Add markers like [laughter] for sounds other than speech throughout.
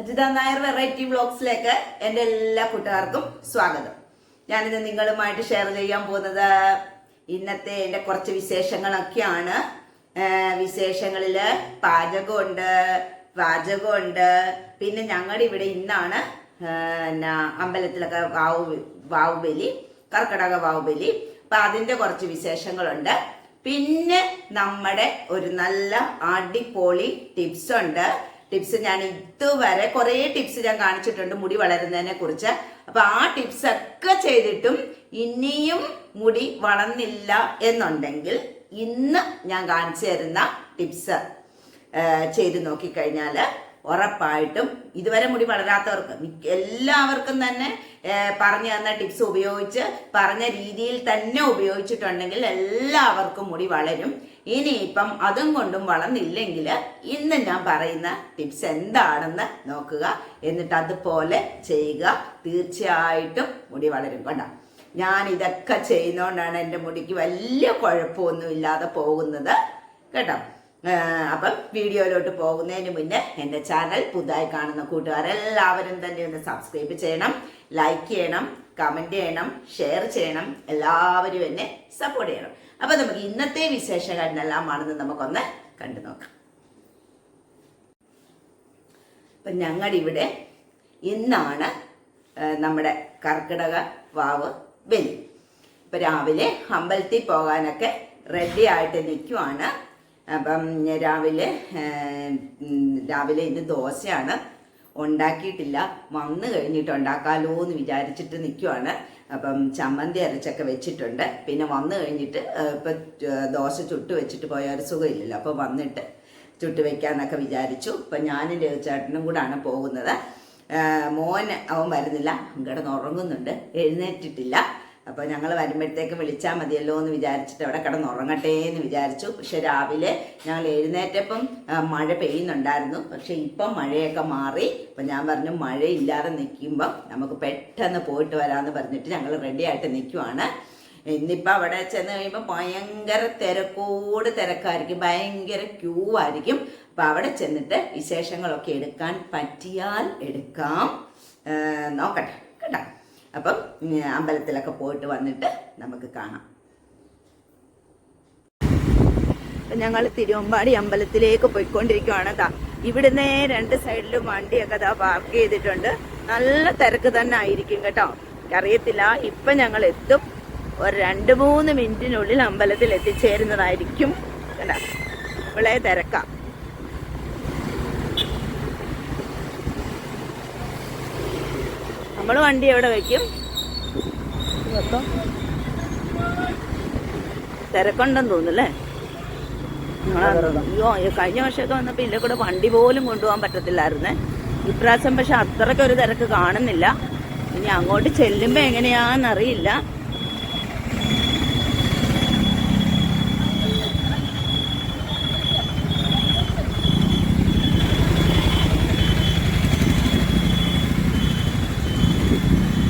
Ajitha Nair variety വ്ളോഗ്സിലേക്ക് എന്റെ എല്ലാ കൂട്ടുകാർക്കും സ്വാഗതം. ഞാനിത് നിങ്ങളുമായിട്ട് ഷെയർ ചെയ്യാൻ പോകുന്നത് ഇന്നത്തെ എന്റെ കുറച്ച് വിശേഷങ്ങളൊക്കെയാണ്. വിശേഷങ്ങളിൽ പാചകമുണ്ട് പാചകമുണ്ട് പിന്നെ ഞങ്ങളുടെ ഇവിടെ ഇന്നാണ് എന്നാ അമ്പലത്തിലൊക്കെ വാവു വാവുബലി കർക്കിടക വാവുബലി അപ്പൊ അതിന്റെ കുറച്ച് വിശേഷങ്ങളുണ്ട്. പിന്നെ നമ്മുടെ ഒരു നല്ല അടിപൊളി ടിപ്സ് ഉണ്ട്. ടിപ്സ് ഞാൻ ഇതുവരെ കുറേ ടിപ്സ് ഞാൻ കാണിച്ചിട്ടുണ്ട് മുടി വളരുന്നതിനെ കുറിച്ച്. അപ്പൊ ആ ടിപ്സ് ഒക്കെ ചെയ്തിട്ടും ഇനിയും മുടി വളർന്നില്ല എന്നുണ്ടെങ്കിൽ ഇന്ന് ഞാൻ കാണിച്ചു തരുന്ന ടിപ്സ് ചെയ്ത് നോക്കിക്കഴിഞ്ഞാൽ ഉറപ്പായിട്ടും ഇതുവരെ മുടി വളരാത്തവർക്ക് എല്ലാവർക്കും തന്നെ പറഞ്ഞു തന്ന ടിപ്സ് ഉപയോഗിച്ച് പറഞ്ഞ രീതിയിൽ തന്നെ ഉപയോഗിച്ചിട്ടുണ്ടെങ്കിൽ എല്ലാവർക്കും മുടി വളരും. ഇനിയിപ്പം അതും കൊണ്ടും വളർന്നില്ലെങ്കിൽ ഇന്ന് ഞാൻ പറയുന്ന ടിപ്സ് എന്താണെന്ന് നോക്കുക. എന്നിട്ട് അതുപോലെ ചെയ്യുക. തീർച്ചയായിട്ടും മുടി വളരും കണ്ടോ ഞാൻ ഇതൊക്കെ ചെയ്യുന്നതുകൊണ്ടാണ് എന്റെ മുടിക്ക് വലിയ കുഴപ്പമൊന്നും ഇല്ലാതെ പോകുന്നത് കേട്ടോ. അപ്പം വീഡിയോയിലോട്ട് പോകുന്നതിന് മുന്നേ എന്റെ ചാനൽ പുതുതായി കാണുന്ന കൂട്ടുകാരെല്ലാവരും തന്നെ ഒന്ന് സബ്സ്ക്രൈബ് ചെയ്യണം ലൈക്ക് ചെയ്യണം കമന്റ് ചെയ്യണം ഷെയർ ചെയ്യണം. എല്ലാവരും എന്നെ സപ്പോർട്ട് ചെയ്യണം. അപ്പം നമുക്ക് ഇന്നത്തെ വിശേഷങ്ങൾ എല്ലാമാണെന്ന് നമുക്കൊന്ന് കണ്ടു നോക്കാം. ഞങ്ങളുടെ ഇവിടെ ഇന്നാണ് നമ്മുടെ കർക്കിടക വാവ് ബലി ഇപ്പം രാവിലെ അമ്പലത്തിൽ പോകാനൊക്കെ റെഡി ആയിട്ട് നിൽക്കുവാണ് അപ്പം രാവിലെ രാവിലെ ഇന്ന് ദോശയാണ്. ഉണ്ടാക്കിയിട്ടില്ല. വന്നു കഴിഞ്ഞിട്ട് ഉണ്ടാക്കാലോ എന്ന് വിചാരിച്ചിട്ട് നിൽക്കുവാണ് അപ്പം ചമ്മന്തി അരച്ചൊക്കെ വെച്ചിട്ടുണ്ട്. പിന്നെ വന്നു കഴിഞ്ഞിട്ട് ഇപ്പം ദോശ ചുട്ട് വെച്ചിട്ട് പോയ ഒരു സുഖമില്ലല്ലോ. അപ്പോൾ വന്നിട്ട് ചുട്ട് വെക്കാന്നൊക്കെ വിചാരിച്ചു. ഇപ്പം ഞാനും രവിചേട്ടനും കൂടാണ് പോകുന്നത്. മോൻ അവൻ വരുന്നില്ല. കിടന്നുറങ്ങുന്നുണ്ട് എഴുന്നേറ്റിട്ടില്ല. അപ്പോൾ ഞങ്ങൾ വരുമ്പോഴത്തേക്ക് വിളിച്ചാൽ മതിയല്ലോ എന്ന് വിചാരിച്ചിട്ട് അവിടെ കിടന്ന് ഉറങ്ങട്ടെ എന്ന് വിചാരിച്ചു. പക്ഷെ രാവിലെ ഞങ്ങൾ എഴുന്നേറ്റപ്പം മഴ പെയ്യുന്നുണ്ടായിരുന്നു. പക്ഷെ ഇപ്പം മഴയൊക്കെ മാറി. അപ്പം ഞാൻ പറഞ്ഞു മഴയില്ലാതെ നിൽക്കുമ്പം നമുക്ക് പെട്ടെന്ന് പോയിട്ട് വരാമെന്ന് പറഞ്ഞിട്ട് ഞങ്ങൾ റെഡിയായിട്ട് നിൽക്കുവാണ്. ഇന്നിപ്പോൾ അവിടെ ചെന്ന് കഴിയുമ്പോൾ ഭയങ്കര തിരക്കോട് തിരക്കായിരിക്കും. ഭയങ്കര ക്യൂ ആയിരിക്കും. അപ്പം അവിടെ ചെന്നിട്ട് വിശേഷങ്ങളൊക്കെ എടുക്കാൻ പറ്റിയാൽ എടുക്കാം. നോക്കട്ടെ. കേട്ടോ? അപ്പം അമ്പലത്തിലൊക്കെ പോയിട്ട് വന്നിട്ട് നമുക്ക് കാണാം. ഞങ്ങൾ തിരുവമ്പാടി അമ്പലത്തിലേക്ക് പോയിക്കൊണ്ടിരിക്കുവാണ് താ ഇവിടുന്ന് രണ്ട് സൈഡിലും വണ്ടിയൊക്കെ താ പാർക്ക് ചെയ്തിട്ടുണ്ട്. നല്ല തിരക്ക് തന്നെ ആയിരിക്കും കേട്ടോ. അറിയത്തില്ല ഇപ്പൊ ഞങ്ങൾ എത്തും. ഒരു രണ്ട് മൂന്ന് മിനിറ്റിനുള്ളിൽ അമ്പലത്തിൽ എത്തിച്ചേരുന്നതായിരിക്കും. കേട്ടോ ഇവിടെ തിരക്കാം. നമ്മൾ വണ്ടി എവിടെ വെക്കും? തിരക്കുണ്ടെന്ന് തോന്നുന്നല്ലേ? അയ്യോ കഴിഞ്ഞ വർഷമൊക്കെ വന്നപ്പോ ഇതിലെ കൂടെ വണ്ടി പോലും കൊണ്ടുപോകാൻ പറ്റത്തില്ലായിരുന്നേ. ഇപ്രാവശ്യം പക്ഷെ അത്രക്കൊരു തിരക്ക് കാണുന്നില്ല. ഇനി അങ്ങോട്ട് ചെല്ലുമ്പോ എങ്ങനെയാന്നറിയില്ല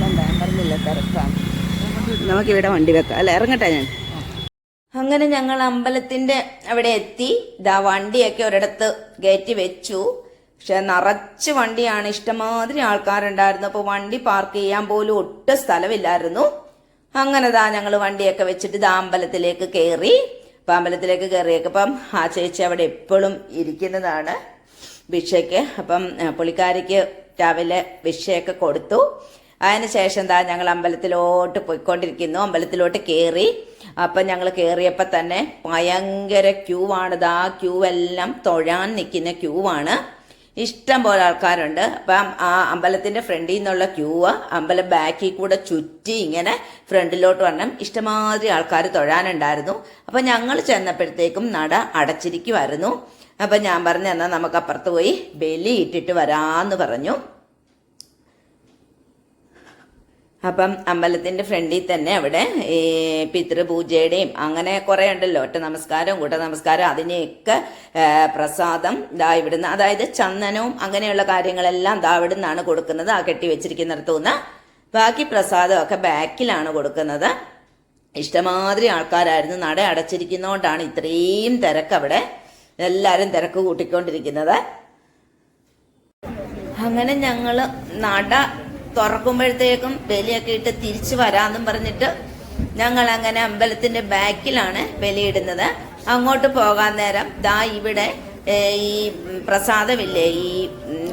പറഞ്ഞില്ല തിരക്കാണ് നമുക്കിവിടെ വണ്ടി വെക്കാം. അല്ല? ഇറങ്ങട്ടെ ഞാൻ. അങ്ങനെ ഞങ്ങൾ അമ്പലത്തിന്റെ അവിടെ എത്തി. ഇതാ വണ്ടിയൊക്കെ ഒരിടത്ത് കയറ്റി വെച്ചു. പക്ഷെ നിറച്ച് വണ്ടിയാണ്. ഇഷ്ടമാതിരി ആൾക്കാരുണ്ടായിരുന്നു. അപ്പോൾ വണ്ടി പാർക്ക് ചെയ്യാൻ പോലും ഒട്ടും സ്ഥലമില്ലായിരുന്നു. അങ്ങനെ ദാ ഞങ്ങൾ വണ്ടിയൊക്കെ വെച്ചിട്ട് ദാ അമ്പലത്തിലേക്ക് കയറി. അപ്പം അമ്പലത്തിലേക്ക് കയറിയേക്കപ്പം ആ ചേച്ചി അവിടെ എപ്പോഴും ഇരിക്കുന്നതാണ്. ഭിക്ഷയ്ക്ക് അപ്പം പുള്ളിക്കാരിക്ക് രാവിലെ ഭിക്ഷയൊക്കെ കൊടുത്തു. അതിനുശേഷം എന്താ ഞങ്ങൾ അമ്പലത്തിലോട്ട് പോയിക്കൊണ്ടിരിക്കുന്നു. അമ്പലത്തിലോട്ട് കയറി അപ്പം ഞങ്ങൾ കയറിയപ്പോൾ തന്നെ ഭയങ്കര ക്യൂ ആണ്. ആ ക്യൂ എല്ലാം തൊഴാൻ നിൽക്കുന്ന ക്യൂ ആണ്. ഇഷ്ടം പോലെ ആൾക്കാരുണ്ട്. അപ്പം ആ അമ്പലത്തിന്റെ ഫ്രണ്ടിൽ നിന്നുള്ള ക്യൂ അമ്പലം ബാക്കിൽ കൂടെ ചുറ്റി ഇങ്ങനെ ഫ്രണ്ടിലോട്ട് വരണം. ഇഷ്ടമാതിരി ആൾക്കാർ തൊഴാനുണ്ടായിരുന്നു. അപ്പം ഞങ്ങൾ ചെന്നപ്പോഴത്തേക്കും നട അടച്ചിരിക്കുമായിരുന്നു അപ്പം ഞാൻ പറഞ്ഞു എന്നാൽ നമുക്ക് അപ്പുറത്ത് പോയി ബലി ഇട്ടിട്ട് വരാമെന്ന് പറഞ്ഞു. അപ്പം അമ്പലത്തിന്റെ ഫ്രണ്ടിൽ തന്നെ അവിടെ ഈ പിതൃപൂജയുടെയും അങ്ങനെ കുറേ ഉണ്ടല്ലോ. ഒറ്റ നമസ്കാരം കൂട്ട നമസ്കാരം അതിനെയൊക്കെ പ്രസാദം ദാ ഇവിടുന്ന്. അതായത് ചന്ദനവും അങ്ങനെയുള്ള കാര്യങ്ങളെല്ലാം ദാ ഇവിടുന്നാണ് കൊടുക്കുന്നത്. ആ കെട്ടി വെച്ചിരിക്കുന്നിടത്തു നിന്ന് ബാക്കി പ്രസാദമൊക്കെ ബാക്കിലാണ് കൊടുക്കുന്നത്. ഇഷ്ടമാതിരി ആൾക്കാരായിരുന്നു. നട അടച്ചിരിക്കുന്നതുകൊണ്ടാണ് ഇത്രയും തിരക്ക് അവിടെ. എല്ലാവരും തിരക്ക് കൂട്ടിക്കൊണ്ടിരിക്കുന്നത്. അങ്ങനെ ഞങ്ങൾ നട തുറക്കുമ്പോഴത്തേക്കും ബലിയൊക്കെ ഇട്ട് തിരിച്ചു വരാമെന്നും പറഞ്ഞിട്ട് ഞങ്ങൾ അങ്ങനെ അമ്പലത്തിന്റെ ബാക്കിലാണ് ബലിയിടുന്നത്. അങ്ങോട്ട് പോകാൻ നേരം ദാ ഇവിടെ ഈ പ്രസാദമില്ലേ ഈ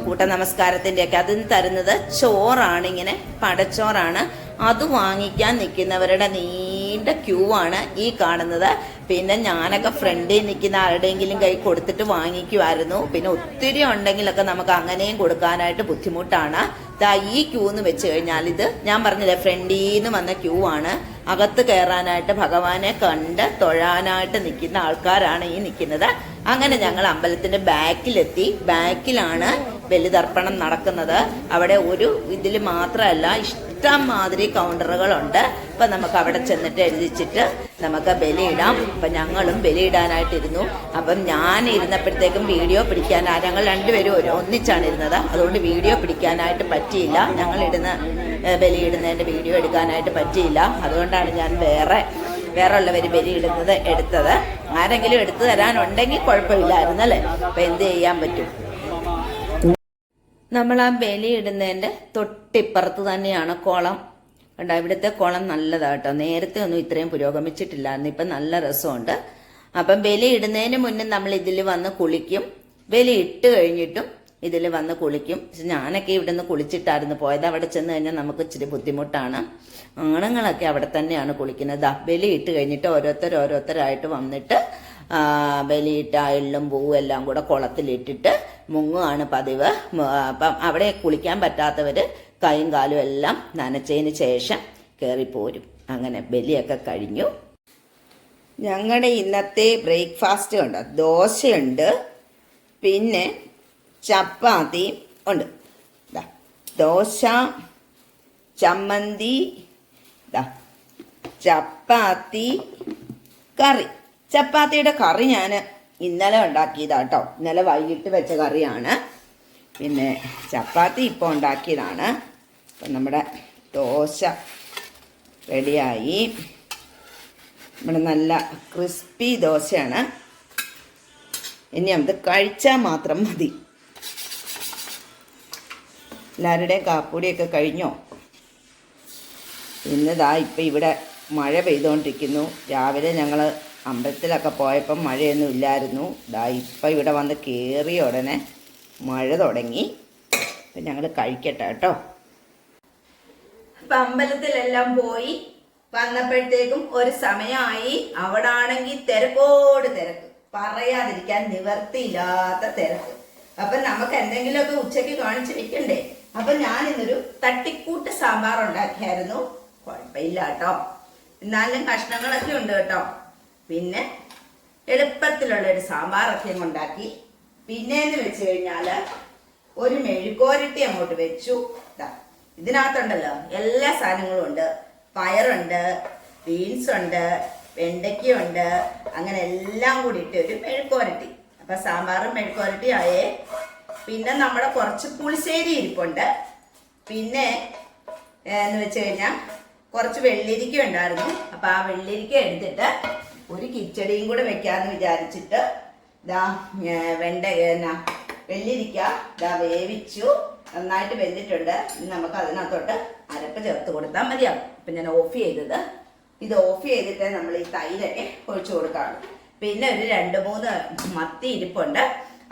കൂട്ട നമസ്കാരത്തിന്റെ ഒക്കെ അതിന് തരുന്നത് ചോറാണ് ഇങ്ങനെ പടച്ചോറാണ്. അത് വാങ്ങിക്കാൻ നിൽക്കുന്നവരുടെ നീണ്ട ക്യൂ ആണ് ഈ കാണുന്നത്. പിന്നെ ഞാനൊക്കെ ഫ്രണ്ടിൽ നിൽക്കുന്ന ആരുടെയെങ്കിലും കൈ കൊടുത്തിട്ട് വാങ്ങിക്കുമായിരുന്നു. പിന്നെ ഒത്തിരി ഉണ്ടെങ്കിലൊക്കെ നമുക്ക് അങ്ങനെയും കൊടുക്കാനായിട്ട് ബുദ്ധിമുട്ടാണ്. ദാ ഈ ക്യൂ എന്ന് വെച്ച് കഴിഞ്ഞാൽ ഇത് ഞാൻ പറഞ്ഞില്ലേ ഫ്രണ്ടിൽ നിന്ന് വന്ന ക്യൂ ആണ്. അകത്ത് കയറാനായിട്ട് ഭഗവാനെ കണ്ട് തൊഴാനായിട്ട് നിൽക്കുന്ന ആൾക്കാരാണ് ഈ നിൽക്കുന്നത്. അങ്ങനെ ഞങ്ങൾ അമ്പലത്തിന്റെ ബാക്കിലെത്തി. ബാക്കിലാണ് ബലിതർപ്പണം നടക്കുന്നത്. അവിടെ ഒരു ഇതിൽ മാത്രമല്ല ഇഷ്ടം മാതിരി കൗണ്ടറുകളുണ്ട് ഇപ്പൊ നമുക്ക് അവിടെ ചെന്നിട്ട് എഴുതിച്ചിട്ട് നമുക്ക് ബലിയിടാം. അപ്പൊ ഞങ്ങളും ബലിയിടാനായിട്ടിരുന്നു. അപ്പം ഞാൻ ഇരുന്നപ്പോഴത്തേക്കും വീഡിയോ പിടിക്കാൻ ഞങ്ങൾ രണ്ടുപേരും ഒന്നിച്ചാണ് ഇരുന്നത്. അതുകൊണ്ട് വീഡിയോ പിടിക്കാനായിട്ട് പറ്റിയില്ല. ഏഹ്, ബലിയിടുന്നതിന്റെ വീഡിയോ എടുക്കാനായിട്ട് പറ്റിയില്ല. അതുകൊണ്ടാണ് ഞാൻ വേറെ വേറെ ഉള്ളവർ ബലിയിടുന്നത് എടുത്തത്. ആരെങ്കിലും എടുത്തു തരാനുണ്ടെങ്കിൽ കുഴപ്പമില്ലായിരുന്നു അല്ലേ? അപ്പൊ എന്ത് ചെയ്യാൻ പറ്റും? നമ്മൾ ആ ബലിയിടുന്നതിന്റെ തൊട്ടിപ്പുറത്ത് തന്നെയാണ് കുളം. കണ്ടോ ഇവിടുത്തെ കുളം നല്ലതാട്ടോ. നേരത്തെ ഒന്നും ഇത്രയും പുരോഗമിച്ചിട്ടില്ലായിരുന്നു ഇപ്പം നല്ല രസമുണ്ട്. അപ്പം വിലയിടുന്നതിന് മുന്നേ നമ്മൾ ഇതിൽ വന്ന് കുളിക്കും. വിലയിട്ട് കഴിഞ്ഞിട്ടും ഇതിൽ വന്ന് കുളിക്കും. പക്ഷെ ഞാനൊക്കെ ഇവിടുന്ന് കുളിച്ചിട്ടായിരുന്നു പോയത്. അവിടെ ചെന്ന് കഴിഞ്ഞാൽ നമുക്ക് ഇച്ചിരി ബുദ്ധിമുട്ടാണ്. ആണുങ്ങളൊക്കെ അവിടെ തന്നെയാണ് കുളിക്കുന്നത്. ബലി ഇട്ട് കഴിഞ്ഞിട്ട് ഓരോരുത്തർ ഓരോരുത്തരായിട്ട് വന്നിട്ട് ബലിയിട്ട എള്ളും പൂവും എല്ലാം കൂടെ കുളത്തിലിട്ടിട്ട് മുങ്ങുകയാണ് പതിവ്. അപ്പം അവിടെ കുളിക്കാൻ പറ്റാത്തവർ കൈയും കാലും എല്ലാം നനച്ചതിന് ശേഷം കയറിപ്പോരും അങ്ങനെ ബലിയൊക്കെ കഴിഞ്ഞു. ഞങ്ങളുടെ ഇന്നത്തെ ബ്രേക്ക്ഫാസ്റ്റ് ഉണ്ട്. ദോശയുണ്ട്. പിന്നെ ചപ്പാത്തി ഉണ്ട്. ദോശ ചമ്മന്തി ചപ്പാത്തി കറി. ചപ്പാത്തിയുടെ കറി ഞാൻ ഇന്നലെ ഉണ്ടാക്കിയതാട്ടോ ഇന്നലെ വൈകിട്ട് വെച്ച കറിയാണ്. പിന്നെ ചപ്പാത്തി ഇപ്പോൾ ഉണ്ടാക്കിയതാണ്. അപ്പം നമ്മുടെ ദോശ റെഡിയായി. നമ്മുടെ നല്ല ക്രിസ്പി ദോശയാണ്. ഇനി നമുക്ക് കഴിച്ചാൽ മാത്രം മതി. എല്ലാവരുടെയും കാപ്പൂടിയൊക്കെ കഴിഞ്ഞോ? ഇന്നതാ ഇപ്പം ഇവിടെ മഴ പെയ്തുകൊണ്ടിരിക്കുന്നു രാവിലെ ഞങ്ങൾ അമ്പലത്തിലൊക്കെ പോയപ്പം മഴയൊന്നും ഇല്ലായിരുന്നു. ദാ ഇപ്പം ഇവിടെ വന്ന് കയറിയ ഉടനെ മഴ തുടങ്ങി. അപ്പം ഞങ്ങൾ കഴിക്കട്ടെ കേട്ടോ. അപ്പം അമ്പലത്തിലെല്ലാം പോയി. വന്നപ്പോഴത്തേക്കും ഒരു സമയമായി. അവിടെ ആണെങ്കിൽ തിരക്കോട് തിരക്ക്. പറയാതിരിക്കാൻ നിവർത്തിയില്ലാത്ത തിരക്ക്. അപ്പൊ നമുക്ക് എന്തെങ്കിലുമൊക്കെ ഉച്ചയ്ക്ക് കാണിച്ചു വെക്കണ്ടേ? അപ്പൊ ഞാൻ ഇന്നൊരു തട്ടിക്കൂട്ട് സാമ്പാർ ഉണ്ടാക്കിയായിരുന്നു കുഴപ്പമില്ല കേട്ടോ. എന്നാലും കഷ്ണങ്ങളൊക്കെ ഉണ്ട് കേട്ടോ. പിന്നെ എളുപ്പത്തിലുള്ള ഒരു സാമ്പാറൊക്കെ അങ്ങ് ഉണ്ടാക്കി. പിന്നെന്ന് വെച്ച് കഴിഞ്ഞാൽ ഒരു മെഴുക്കോരട്ടി അങ്ങോട്ട് വെച്ചു. ഇതിനകത്തുണ്ടല്ലോ എല്ലാ സാധനങ്ങളും ഉണ്ട്. പയറുണ്ട് ബീൻസ് ഉണ്ട് വെണ്ടയ്ക്കുണ്ട് അങ്ങനെ എല്ലാം കൂടി ഇട്ട് ഒരു മെഴുക്കോരട്ടി അപ്പൊ സാമ്പാറും മെഴുക്കോരട്ടി ആയേ. പിന്നെ നമ്മുടെ കുറച്ച് പുളിശ്ശേരി ഇരിപ്പുണ്ട്. പിന്നെ എന്ന് വെച്ച് കഴിഞ്ഞാൽ കുറച്ച് വെള്ളിരിക്ക ഉണ്ടായിരുന്നു. അപ്പൊ ആ വെള്ളിരിക്ക എടുത്തിട്ട് ഒരു കിച്ചടിയും കൂടെ വെക്കാന്ന് വിചാരിച്ചിട്ട് ഇതാ വെണ്ട എന്നാ വെല്ലിരിക്ക ഇതാ വേവിച്ചു. നന്നായിട്ട് വെന്തിട്ടുണ്ട്. ഇനി നമുക്ക് അതിനകത്തോട്ട് അരപ്പ് ചേർത്ത് കൊടുത്താൽ മതിയാവും. ഇപ്പൊ ഞാൻ ഓഫ് ചെയ്തത്. ഇത് ഓഫ് ചെയ്തിട്ട് നമ്മൾ ഈ തൈരൊക്കെ ഒഴിച്ചു കൊടുക്കാറുള്ളൂ പിന്നെ ഒരു രണ്ട് മൂന്ന് മത്തി ഇരിപ്പുണ്ട്.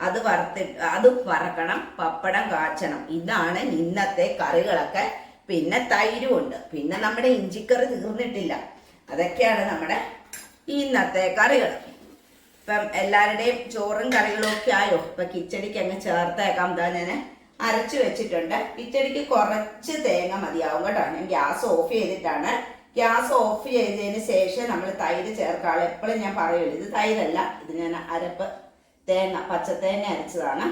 അത് വറുത്തി അത് വറക്കണം. പപ്പടം കാച്ചണം. ഇതാണ് ഇന്നത്തെ കറികളൊക്കെ. പിന്നെ തൈരും ഉണ്ട്. പിന്നെ നമ്മുടെ ഇഞ്ചിക്കറി തീർന്നിട്ടില്ല. അതൊക്കെയാണ് നമ്മുടെ ഇന്നത്തെ കറികൾ ഇപ്പം എല്ലാവരുടെയും ചോറും കറികളും ഒക്കെ ആയോ? ഇപ്പൊ കിച്ചടിക്ക് അങ്ങ് ചേർത്തേക്കാം. എന്താ ഞാൻ അരച്ചു വെച്ചിട്ടുണ്ട്. കിച്ചടിക്ക് കുറച്ച് തേങ്ങ മതിയാവും കേട്ടോ. ഞാൻ ഗ്യാസ് ഓഫ് ചെയ്തിട്ടാണ്. ഗ്യാസ് ഓഫ് ചെയ്തതിന് ശേഷം നമ്മൾ തൈര് ചേർക്കാളെ. എപ്പോഴും ഞാൻ പറയുള്ളൂ ഇത് തൈരല്ല. ഇത് ഞാൻ അരപ്പ് തേങ്ങ പച്ചത്തേങ്ങ അരച്ചതാണ്.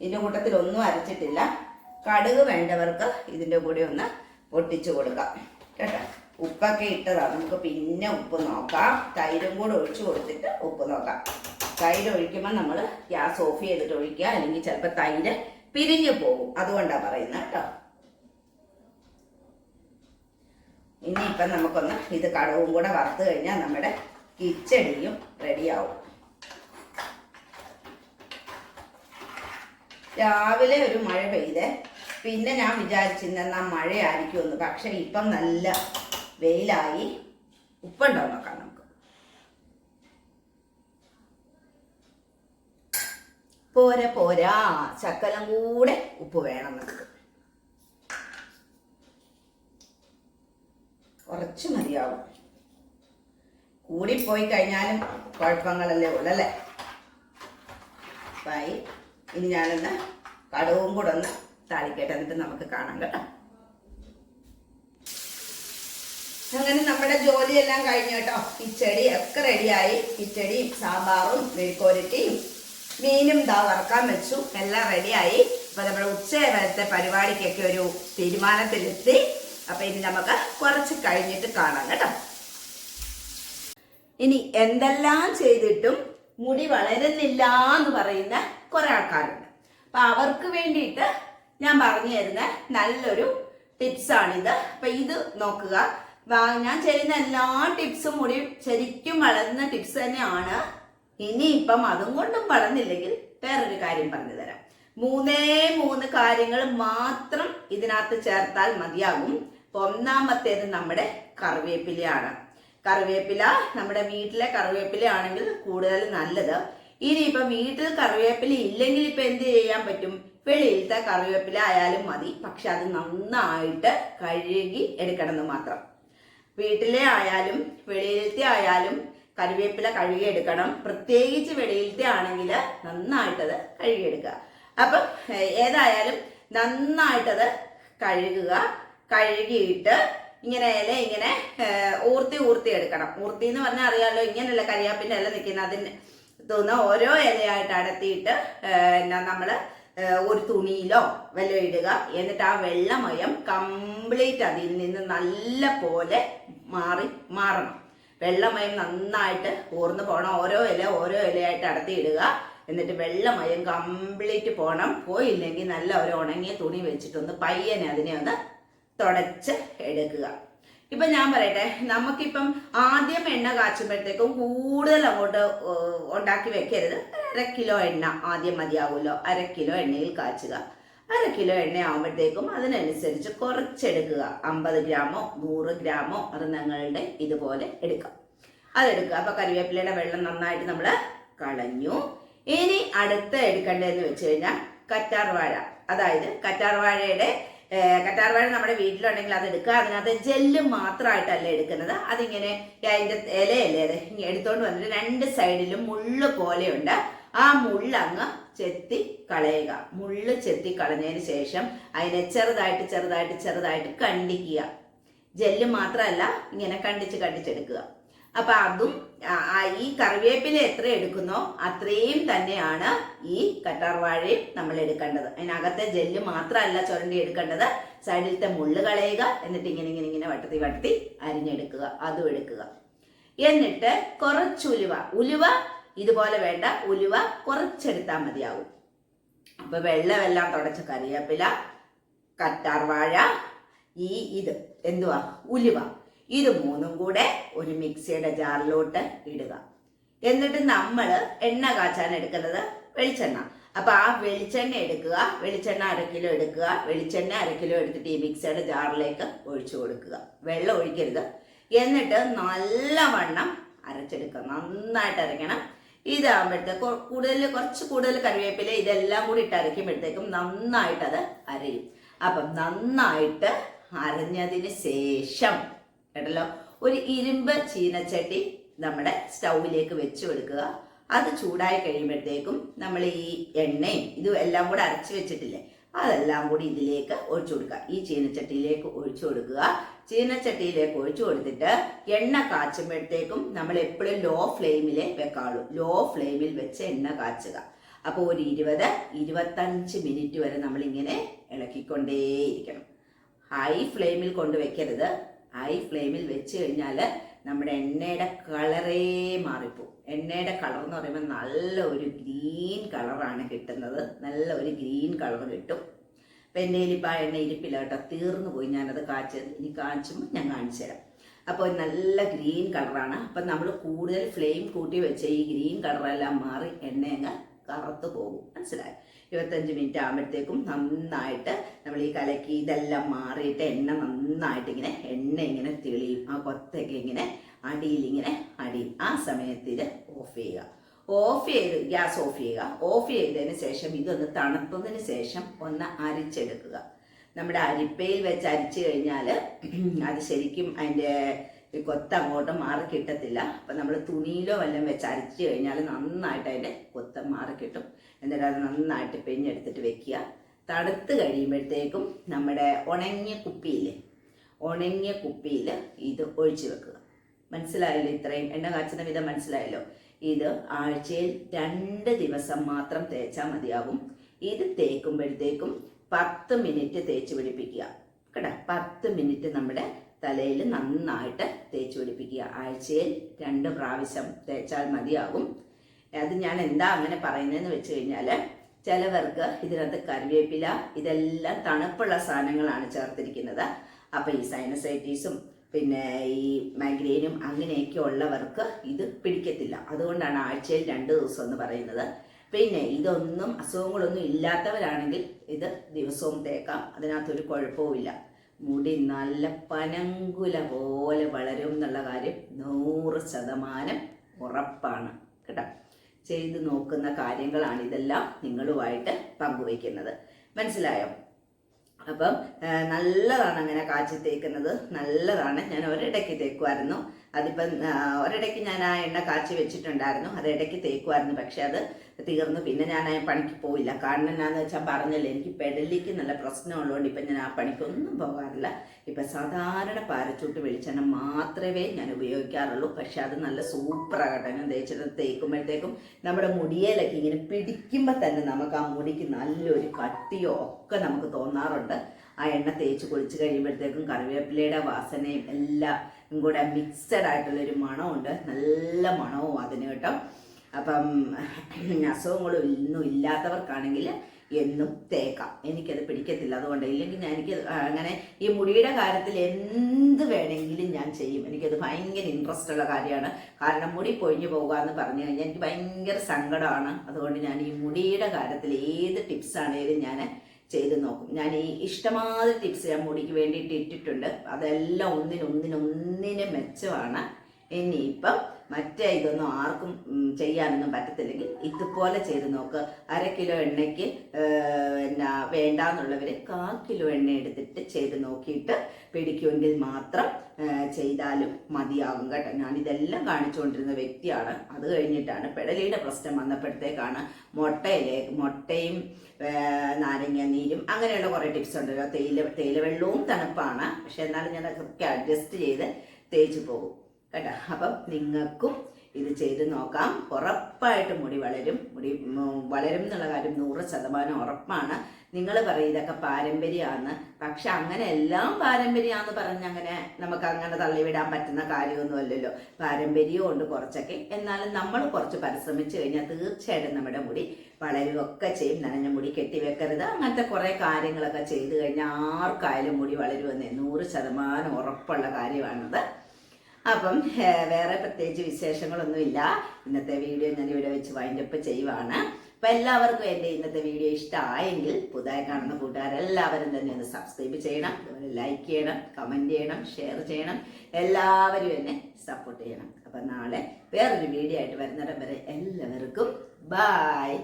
ഇതിന്റെ കൂട്ടത്തിൽ ഒന്നും അരച്ചിട്ടില്ല. കടുക് വേണ്ടവർക്ക് ഇതിന്റെ കൂടെ ഒന്ന് പൊട്ടിച്ചു കൊടുക്കാം. കേട്ടോ? ഉപ്പൊക്കെ ഇട്ടതാണ് നമുക്ക് പിന്നെ ഉപ്പ് നോക്കാം. തൈരും കൂടെ ഒഴിച്ചു കൊടുത്തിട്ട് ഉപ്പ് നോക്കാം. തൈര് ഒഴിക്കുമ്പോൾ നമ്മൾ ഗ്യാസ് ഓഫ് ചെയ്തിട്ട് ഒഴിക്കുക. അല്ലെങ്കിൽ ചിലപ്പോൾ തൈര് പിരിഞ്ഞു പോകും. അതുകൊണ്ടാണ് പറയുന്നത് കേട്ടോ. ഇനിയിപ്പം നമുക്കൊന്ന് ഇത് കടവും കൂടെ വറുത്ത് കഴിഞ്ഞാൽ നമ്മുടെ കിച്ചടിയും റെഡിയാവും. രാവിലെ ഒരു മഴ പെയ്തേ. പിന്നെ ഞാൻ വിചാരിച്ചിരുന്ന മഴയായിരിക്കുമെന്ന്. പക്ഷെ ഇപ്പം നല്ല വെയിലായി ഉപ്പുണ്ടോ നോക്കാം നമുക്ക്. പോരെ പോരാ. ശക്കലം കൂടെ ഉപ്പ് വേണം നമുക്ക്. കുറച്ച് മതിയാവും. കൂടിപ്പോയി കഴിഞ്ഞാലും കുഴപ്പങ്ങളല്ലേ ഉള്ളു അല്ലേ? ആയി ഇനി ഞാനൊന്ന് കടവും കൂടെ ഒന്ന് താളിക്കട്ടെ. എന്നിട്ട് നമുക്ക് കാണാം കേട്ടോ. അങ്ങനെ നമ്മുടെ ജോലിയെല്ലാം കഴിഞ്ഞു കേട്ടോ. കിച്ചടി ഒക്കെ റെഡിയായി കിച്ചടിയും സാമ്പാറും മെഴുക്കോരറ്റിയും മീനും ദാ വറക്കാൻ വെച്ചു. എല്ലാം റെഡിയായി അപ്പൊ നമ്മുടെ ഉച്ചവരത്തെ പരിപാടിക്കൊക്കെ ഒരു തീരുമാനത്തിലെത്തി. അപ്പൊ ഇനി നമുക്ക് കുറച്ച് കഴിഞ്ഞിട്ട് കാണാം കേട്ടോ. ഇനി എന്തെല്ലാം ചെയ്തിട്ടും മുടി വളരുന്നില്ല എന്ന് പറയുന്ന കുറെ ആൾക്കാരുണ്ട്. അപ്പൊ അവർക്ക് വേണ്ടിയിട്ട് ഞാൻ പറഞ്ഞു തരുന്ന നല്ലൊരു ടിപ്സാണിത് അപ്പൊ ഇത് നോക്കുക. ഞാൻ ചെയ്യുന്ന എല്ലാ ടിപ്സും കൂടി ശരിക്കും വളരുന്ന ടിപ്സ് തന്നെയാണ്. ഇനിയിപ്പം അതും കൊണ്ടും വളർന്നില്ലെങ്കിൽ വേറൊരു കാര്യം പറഞ്ഞു തരാം. മൂന്നേ മൂന്ന് കാര്യങ്ങൾ മാത്രം ഇതിനകത്ത് ചേർത്താൽ മതിയാകും. ഒന്നാമത്തേത് നമ്മുടെ കറിവേപ്പിലയാണ്. കറിവേപ്പില നമ്മുടെ വീട്ടിലെ കറിവേപ്പില ആണെങ്കിൽ കൂടുതൽ നല്ലത്. ഇനിയിപ്പം വീട്ടിൽ കറിവേപ്പില ഇല്ലെങ്കിൽ ഇപ്പൊ എന്ത് ചെയ്യാൻ പറ്റും? വെളിയിലത്തെ കറിവേപ്പില ആയാലും മതി. പക്ഷെ അത് നന്നായിട്ട് കഴുകി എടുക്കണം എന്ന് മാത്രം. വീട്ടിലെ ആയാലും വെളിയിലത്തെ ആയാലും കറിവേപ്പില കഴുകിയെടുക്കണം. പ്രത്യേകിച്ച് വെളിയിലത്തെ ആണെങ്കിൽ നന്നായിട്ടത് കഴുകിയെടുക്കുക. അപ്പം ഏതായാലും നന്നായിട്ടത് കഴുകുക. കഴുകിയിട്ട് ഇങ്ങനെ ഇല ഇങ്ങനെ ഊർത്തി ഊർത്തി എടുക്കണം. ഊർത്തി എന്ന് പറഞ്ഞാൽ അറിയാമല്ലോ ഇങ്ങനെയല്ല കരിയാപ്പിന്റെ ഇല നിൽക്കുന്നത് അതിന് തോന്നുന്ന ഓരോ ഇലയായിട്ട് അടത്തിയിട്ട് എന്നാ നമ്മൾ ഒരു തുണിയിലോ വല്ലതും ഇടുക. എന്നിട്ട് ആ വെള്ളമയം കംപ്ലീറ്റ് അതിൽ നിന്ന് നല്ല പോലെ മാറി മാറണം. വെള്ളമയം നന്നായിട്ട് ഊർന്നു പോകണം. ഓരോ ഇല ഓരോ ഇലയായിട്ട് അടത്തിയിടുക എന്നിട്ട് വെള്ളമയം കംപ്ലീറ്റ് പോകണം. പോയില്ലെങ്കിൽ നല്ല ഒരു ഉണങ്ങിയ തുണി വെച്ചിട്ടൊന്ന് പയ്യനെ അതിനെ ഒന്ന് തുടച്ച് എടുക്കുക. ഇപ്പൊ ഞാൻ പറയട്ടെ നമുക്കിപ്പം ആദ്യം എണ്ണ കാച്ചുമ്പോഴത്തേക്കും കൂടുതൽ അങ്ങോട്ട് ഉണ്ടാക്കി വെക്കരുത്. അര കിലോ എണ്ണ ആദ്യം മതിയാവുമല്ലോ. അര കിലോ എണ്ണയിൽ കാച്ചുക. അര കിലോ എണ്ണ ആകുമ്പോഴത്തേക്കും അതിനനുസരിച്ച് കുറച്ചെടുക്കുക. അമ്പത് ഗ്രാമോ നൂറ് ഗ്രാമോ അത് നിങ്ങളുടെ ഇതുപോലെ എടുക്കാം. അതെടുക്കുക. അപ്പൊ കറിവേപ്പിലയുടെ വെള്ളം നന്നായിട്ട് നമ്മൾ കളഞ്ഞു. ഇനി അടുത്ത എടുക്കേണ്ടതെന്ന് വെച്ച് കഴിഞ്ഞാൽ കറ്റാർ വാഴ. അതായത് കറ്റാർ വാഴയുടെ കറ്റാർ വാഴ നമ്മുടെ വീട്ടിലുണ്ടെങ്കിൽ അത് എടുക്കുക. അതിനകത്ത് ജെല്ല് മാത്രമായിട്ടല്ല എടുക്കുന്നത്. അതിങ്ങനെ അതിന്റെ ഇലയല്ലേ അത് എടുത്തോണ്ട് വന്നിട്ട് രണ്ട് സൈഡിലും മുള്ള് പോലെയുണ്ട്. ആ മുള്ളങ്ങ് ചെത്തി കളയുക. മുള്ള് ചെത്തി കളഞ്ഞതിന് ശേഷം അതിനെ ചെറുതായിട്ട് ചെറുതായിട്ട് ചെറുതായിട്ട് കണ്ടിക്കുക. ജെല്ല് മാത്രമല്ല ഇങ്ങനെ കണ്ടിച്ച് കണ്ടിച്ചെടുക്കുക. അപ്പൊ അതും ഈ കറിവേപ്പില എത്ര എടുക്കുന്നോ അത്രയും തന്നെയാണ് ഈ കറ്റാർവാഴയും നമ്മൾ എടുക്കേണ്ടത്. അതിനകത്തെ ജെല്ല് മാത്രമല്ല ചുരണ്ടി എടുക്കേണ്ടത്. സൈഡിലത്തെ മുള്ള് കളയുക എന്നിട്ട് ഇങ്ങനെ ഇങ്ങനെ ഇങ്ങനെ വട്ടത്തി വട്ടത്തി അരിഞ്ഞെടുക്കുക. അതും എടുക്കുക. എന്നിട്ട് കുറച്ച് ഉലുവ ഉലുവ ഇതുപോലെ വേണ്ട ഉലുവ കുറച്ചെടുത്താൽ മതിയാവും. അപ്പൊ വെള്ളമെല്ലാം തുടച്ച കറിവേപ്പില കറ്റാർവാഴ ഈ ഇത് എന്തുവാ? ഉലുവ. ഇത് മൂന്നും കൂടെ ഒരു മിക്സിയുടെ ജാറിലോട്ട് ഇടുക. എന്നിട്ട് നമ്മൾ എണ്ണ കാച്ചാൻ എടുക്കുന്നത് വെളിച്ചെണ്ണ. അപ്പൊ ആ വെളിച്ചെണ്ണ എടുക്കുക വെളിച്ചെണ്ണ അര കിലോ എടുക്കുക വെളിച്ചെണ്ണ അര കിലോ എടുത്തിട്ട് ഈ മിക്സിയുടെ ജാറിലേക്ക് ഒഴിച്ചു കൊടുക്കുക. വെള്ളം ഒഴിക്കരുത്. എന്നിട്ട് നല്ലവണ്ണം അരച്ചെടുക്കുക. നന്നായിട്ട് അരയ്ക്കണം. ഇതാകുമ്പോഴത്തേക്ക് കൂടുതൽ കുറച്ച് കൂടുതൽ കറിവേപ്പില ഇതെല്ലാം കൂടി ഇട്ട് അരയ്ക്കുമ്പോഴത്തേക്കും നന്നായിട്ട് അത് അരയും. അപ്പം നന്നായിട്ട് അരഞ്ഞതിന് ശേഷം കേട്ടല്ലോ ഒരു ഇരുമ്പ് ചീനച്ചട്ടി നമ്മുടെ സ്റ്റൗവിലേക്ക് വെച്ച് കൊടുക്കുക. അത് ചൂടായി കഴിയുമ്പോഴത്തേക്കും നമ്മൾ ഈ എണ്ണയും ഇതും എല്ലാം കൂടെ അരച്ച് വെച്ചിട്ടില്ലേ അതെല്ലാം കൂടി ഇതിലേക്ക് ഒഴിച്ചു കൊടുക്കുക. ഈ ചീനച്ചട്ടിയിലേക്ക് ഒഴിച്ചു കൊടുക്കുക. ചീനച്ചട്ടിയിലേക്ക് ഒഴിച്ചു കൊടുത്തിട്ട് എണ്ണ കാച്ചുമ്പോഴത്തേക്കും നമ്മൾ എപ്പോഴും ലോ ഫ്ലെയിമിൽ വെക്കാവുള്ളൂ ലോ ഫ്ലെയിമിൽ വെച്ച് എണ്ണ കാച്ചുക. അപ്പോൾ ഒരു ഇരുപത് ഇരുപത്തഞ്ച് മിനിറ്റ് വരെ നമ്മളിങ്ങനെ ഇളക്കിക്കൊണ്ടേയിരിക്കണം. ഹൈ ഫ്ലെയിമിൽ കൊണ്ട് വെക്കരുത്. ഹൈ ഫ്ലെയിമിൽ വെച്ച് കഴിഞ്ഞാൽ നമ്മുടെ എണ്ണയുടെ കളറേ മാറിപ്പോവും. എണ്ണയുടെ കളർ എന്ന് പറയുമ്പോൾ നല്ല ഒരു ഗ്രീൻ കളറാണ് കിട്ടുന്നത്. നല്ല ഒരു ഗ്രീൻ കളർ കിട്ടും. അപ്പം എന്റെ ആ എണ്ണ ഇരിപ്പില്ല കേട്ടോ. തീർന്നു പോയി ഞാനത് കാച്ചത് ഇനി കാച്ചുമ്പോൾ ഞാൻ കാണിച്ചു തരാം. അപ്പോൾ നല്ല ഗ്രീൻ കളറാണ് അപ്പം നമ്മൾ കൂടുതൽ ഫ്ലെയിം കൂട്ടി വെച്ച ഈ ഗ്രീൻ കളറെല്ലാം മാറി എണ്ണയങ്ങ് കറുത്ത് പോകും. മനസ്സിലായി? ഇരുപത്തഞ്ച് മിനിറ്റ് ആകുമ്പോഴത്തേക്കും നന്നായിട്ട് നമ്മൾ ഈ കലക്കി ഇതെല്ലാം മാറിയിട്ട് എണ്ണ നന്നായിട്ട് ഇങ്ങനെ എണ്ണ ഇങ്ങനെ തെളിയും. ആ കൊത്തൊക്കെ ഇങ്ങനെ അടിയിൽ ഇങ്ങനെ അടിയിൽ ആ സമയത്തിൽ ഓഫ് ചെയ്യുക. ഓഫ് ചെയ്ത് ഗ്യാസ് ഓഫ് ചെയ്യുക. ഓഫ് ചെയ്തതിന് ശേഷം ഇതൊന്ന് തണുത്തതിന് ശേഷം ഒന്ന് അരിച്ചെടുക്കുക. നമ്മുടെ അരിപ്പയിൽ വെച്ച് അരിച്ചു കഴിഞ്ഞാൽ [clears throat] അത് ശരിക്കും അതിന്റെ കൊത്ത് അങ്ങോട്ട് മാറി കിട്ടത്തില്ല. അപ്പം നമ്മൾ തുണിയിലോ വല്ലതും വെച്ച് അരിച്ചു കഴിഞ്ഞാൽ നന്നായിട്ട് അതിന്റെ കൊത്ത് മാറി കിട്ടും. എന്നിട്ട് അത് നന്നായിട്ട് പെഞ്ഞെടുത്തിട്ട് വെക്കുക. തണുത്ത് കഴിയുമ്പോഴത്തേക്കും നമ്മുടെ ഉണങ്ങിയ കുപ്പിയിൽ ഉണങ്ങിയ കുപ്പിയിൽ ഇത് ഒഴിച്ചു വെക്കുക. മനസ്സിലായല്ലോ ഇത്രയും? എണ്ണ കാച്ചുന്ന വിധം മനസ്സിലായല്ലോ. ഇത് ആഴ്ചയിൽ രണ്ട് ദിവസം മാത്രം തേച്ചാൽ മതിയാകും. ഇത് തേക്കുമ്പോഴത്തേക്കും പത്ത് മിനിറ്റ് തേച്ച് പിടിപ്പിക്കുക. കേട്ടോ? പത്ത് മിനിറ്റ് നമ്മുടെ തലയിൽ നന്നായിട്ട് തേച്ച് പിടിപ്പിക്കുക. ആഴ്ചയിൽ രണ്ട് പ്രാവശ്യം തേച്ചാൽ മതിയാകും. അത് ഞാൻ എന്താ അങ്ങനെ പറയുന്നതെന്ന് വെച്ച് കഴിഞ്ഞാൽ ചിലവർക്ക് ഇതിനകത്ത് കറിവേപ്പില ഇതെല്ലാം തണുപ്പുള്ള സാധനങ്ങളാണ് ചേർത്തിരിക്കുന്നത്. അപ്പം ഈ സൈനസൈറ്റീസും പിന്നെ ഈ മൈഗ്രെയിനും അങ്ങനെയൊക്കെ ഉള്ളവർക്ക് ഇത് പിടിക്കത്തില്ല. അതുകൊണ്ടാണ് ആഴ്ചയിൽ രണ്ട് ദിവസം എന്ന് പറയുന്നത്. പിന്നെ ഇതൊന്നും അസുഖങ്ങളൊന്നും ഇല്ലാത്തവരാണെങ്കിൽ ഇത് ദിവസവും തേക്കാം. അതിനകത്തൊരു കുഴപ്പവുമില്ല. മുടി നല്ല പനങ്കുല പോലെ വളരും എന്നുള്ള കാര്യം നൂറ് ശതമാനം ഉറപ്പാണ്. കേട്ടോ? ചെയ്തു നോക്കുന്ന കാര്യങ്ങളാണ് ഇതെല്ലാം നിങ്ങളുമായിട്ട് പങ്കുവയ്ക്കുന്നത്. മനസ്സിലായോ? അപ്പം നല്ലതാണ് അങ്ങനെ കാച്ചി തേക്കുന്നത്. നല്ലതാണ്. ഞാൻ ഒരിടയ്ക്ക് തേക്കുമായിരുന്നു അതിപ്പം ഒരിടയ്ക്ക് ഞാൻ ആ എണ്ണ കാച്ചി വെച്ചിട്ടുണ്ടായിരുന്നു. അത് ഇടയ്ക്ക് തേക്കുമായിരുന്നു പക്ഷെ അത് തീർന്നു. പിന്നെ ഞാൻ ആ പണിക്ക് പോയില്ല. കാരണം എന്നാന്ന് വെച്ചാൽ പറഞ്ഞല്ലേ എനിക്ക് പെടലിക്ക് നല്ല പ്രശ്നമുള്ളതുകൊണ്ട് ഇപ്പം ഞാൻ ആ പണിക്കൊന്നും പോകാറില്ല. ഇപ്പം സാധാരണ പാരച്ചൂട്ട് വെളിച്ചെണ്ണ മാത്രമേ ഞാൻ ഉപയോഗിക്കാറുള്ളൂ. പക്ഷെ അത് നല്ല സൂപ്പറാകട്ടെ ഞാൻ തേച്ചിട്ട് തേക്കുമ്പോഴത്തേക്കും നമ്മുടെ മുടിയേലൊക്കെ ഇങ്ങനെ പിടിക്കുമ്പോൾ തന്നെ നമുക്ക് ആ മുടിക്ക് നല്ലൊരു കട്ടിയോ ഒക്കെ നമുക്ക് തോന്നാറുണ്ട്. ആ എണ്ണ തേച്ച് കുളിച്ച് കഴിയുമ്പോഴത്തേക്കും കറിവേപ്പിലയുടെ വാസനയും എല്ലാം കൂടെ മിക്സഡ് ആയിട്ടുള്ളൊരു മണമുണ്ട്. നല്ല മണവും അതിന് കേട്ടോ. അപ്പം അസുഖങ്ങളും ഒന്നും ഇല്ലാത്തവർക്കാണെങ്കിൽ എന്നും തേക്കാം. എനിക്കത് പിടിക്കത്തില്ല. അതുകൊണ്ട് ഇല്ലെങ്കിൽ ഞാൻ എനിക്ക് അങ്ങനെ ഈ മുടിയുടെ കാര്യത്തിൽ എന്ത് വേണമെങ്കിലും ഞാൻ ചെയ്യും. എനിക്കത് ഭയങ്കര ഇൻട്രസ്റ്റ് ഉള്ള കാര്യമാണ്. കാരണം മുടി പൊഴിഞ്ഞു പോകുക എന്ന് പറഞ്ഞു കഴിഞ്ഞാൽ എനിക്ക് ഭയങ്കര സങ്കടമാണ്. അതുകൊണ്ട് ഞാൻ ഈ മുടിയുടെ കാര്യത്തിൽ ഏത് ടിപ്സ് ആണെങ്കിലും ഞാൻ ചെയ്ത് നോക്കും. ഞാൻ ഈ ഇഷ്ടമാതിരി ടിപ്സ് ഞാൻ മുടിക്ക് വേണ്ടിയിട്ട് ഇട്ടിട്ടുണ്ട്. അതെല്ലാം ഒന്നിനൊന്നിനൊന്നിന് മെച്ചമാണ്. ഇനിയിപ്പം മറ്റേ ഇതൊന്നും ആർക്കും ചെയ്യാനൊന്നും പറ്റത്തില്ലെങ്കിൽ ഇതുപോലെ ചെയ്ത് നോക്ക്. അര കിലോ എണ്ണയ്ക്ക് എന്നാ വേണ്ടാന്നുള്ളവർ കാ കിലോ എണ്ണ എടുത്തിട്ട് ചെയ്ത് നോക്കിയിട്ട് പിടിക്കുമെങ്കിൽ മാത്രം ചെയ്താലും മതിയാകും കേട്ടോ. ഞാൻ ഇതെല്ലാം കാണിച്ചുകൊണ്ടിരുന്ന വ്യക്തിയാണ്. അത് കഴിഞ്ഞിട്ടാണ് പെടലിയുടെ പ്രശ്നം വന്നപ്പോഴത്തേക്കാണ് മുട്ടയിലെ മുട്ടയും നാരങ്ങ നീരും അങ്ങനെയുള്ള കുറേ ടിപ്സ് ഉണ്ടല്ലോ. തേയില തേയില വെള്ളവും തണുപ്പാണ്. പക്ഷെ എന്നാലും ഞാൻ അതൊക്കെ അഡ്ജസ്റ്റ് ചെയ്ത് തേച്ച് പോകും. കേട്ടോ? അപ്പം നിങ്ങൾക്കും ഇത് ചെയ്ത് നോക്കാം. ഉറപ്പായിട്ട് മുടി വളരും. മുടി വളരും എന്നുള്ള കാര്യം നൂറ് ശതമാനം ഉറപ്പാണ്. നിങ്ങൾ പറയും ഇതൊക്കെ പാരമ്പര്യമാണ് പക്ഷെ അങ്ങനെ എല്ലാം പാരമ്പര്യമാണെന്ന് പറഞ്ഞ് അങ്ങനെ നമുക്ക് അങ്ങനെ തള്ളിവിടാൻ പറ്റുന്ന കാര്യമൊന്നുമല്ലല്ലോ പാരമ്പര്യവും ഉണ്ട് കുറച്ചൊക്കെ. എന്നാലും നമ്മൾ കുറച്ച് പരിശ്രമിച്ചു കഴിഞ്ഞാൽ തീർച്ചയായിട്ടും നമ്മുടെ മുടി വളരുകയൊക്കെ ചെയ്യും. നനഞ്ഞ മുടി കെട്ടിവെക്കരുത് അങ്ങനത്തെ കുറേ കാര്യങ്ങളൊക്കെ ചെയ്തു കഴിഞ്ഞാൽ ആർക്കായാലും മുടി വളരുമെന്ന് നൂറ് ശതമാനം ഉറപ്പുള്ള കാര്യമാണത്. അപ്പം വേറെ പ്രത്യേകിച്ച് വിശേഷങ്ങളൊന്നുമില്ല. ഇന്നത്തെ വീഡിയോ ഞാൻ ഇവിടെ വെച്ച് വൈൻഡപ്പ് ചെയ്യുവാണ്. അപ്പം എല്ലാവർക്കും എന്റെ ഇന്നത്തെ വീഡിയോ ഇഷ്ടമായെങ്കിൽ പുതുതായി കാണുന്ന കൂട്ടുകാരെല്ലാവരും തന്നെ ഒന്ന് സബ്സ്ക്രൈബ് ചെയ്യണം അതുപോലെ ലൈക്ക് ചെയ്യണം കമന്റ് ചെയ്യണം ഷെയർ ചെയ്യണം. എല്ലാവരും എന്നെ സപ്പോർട്ട് ചെയ്യണം. അപ്പം നാളെ വേറൊരു വീഡിയോ ആയിട്ട് വരുന്നിടം വരെ എല്ലാവർക്കും ബായ്